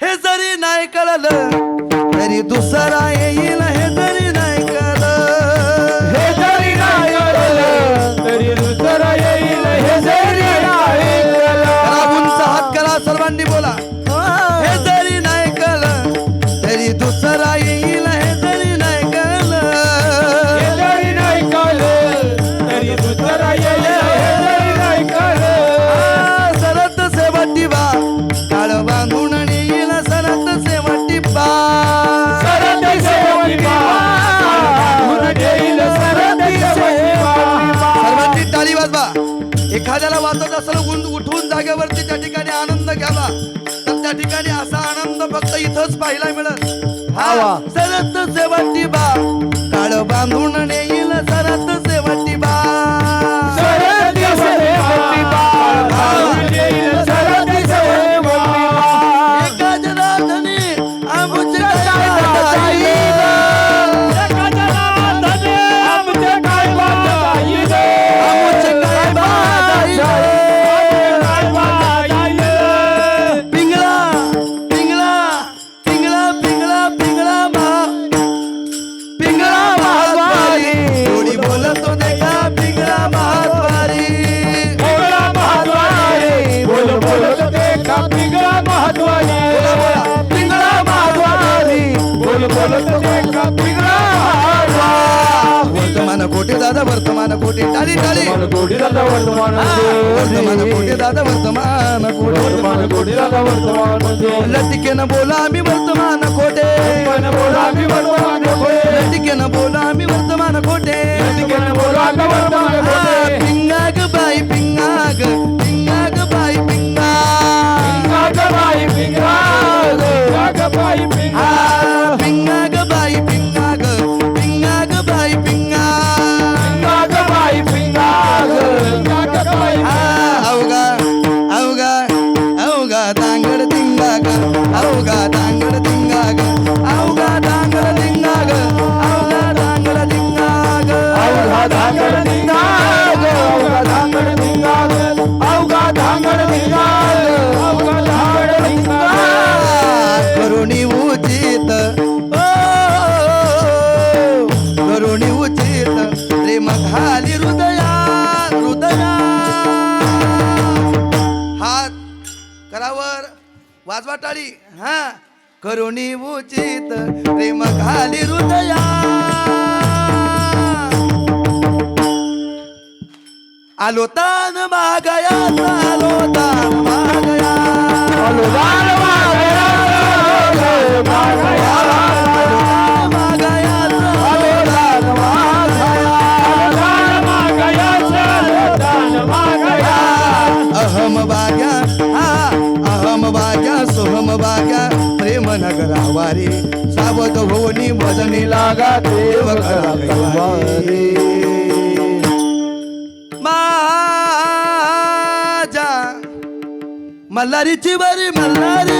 हे जरी नाही कळलं तरी दुसरा येईल एखाद्याला वाचत असलं उंड उठून जागेवरती त्या ठिकाणी आनंद घ्यावा. तर त्या ठिकाणी असा आनंद फक्त इथंच पाहायला मिळत. हा सरत शेवटी बा. काळ बांधून नेईल सरत महत्वाची पिंगळा वर्तमान कोटी दादा वर्तमान कोटी टाळी टाळी वर्तमान वर्तमान दादा वर्तमान कोटी वर्तमान बोला आम्ही वर्तमान कोटे बोला आम्ही वर्तमान कोटे लतिकेनं बोला आम्ही वर्तमान कोटे लतिकेनं बोला वर्तमान हात करावर वाजवा टाळी. हा. करुणी उचित प्रेम खाली हृदया. आलो तान मागया आलो तान करावारी सावध होऊनी भजनी लागा देव करा करावारी मल्हारीची बरी मल्हारी.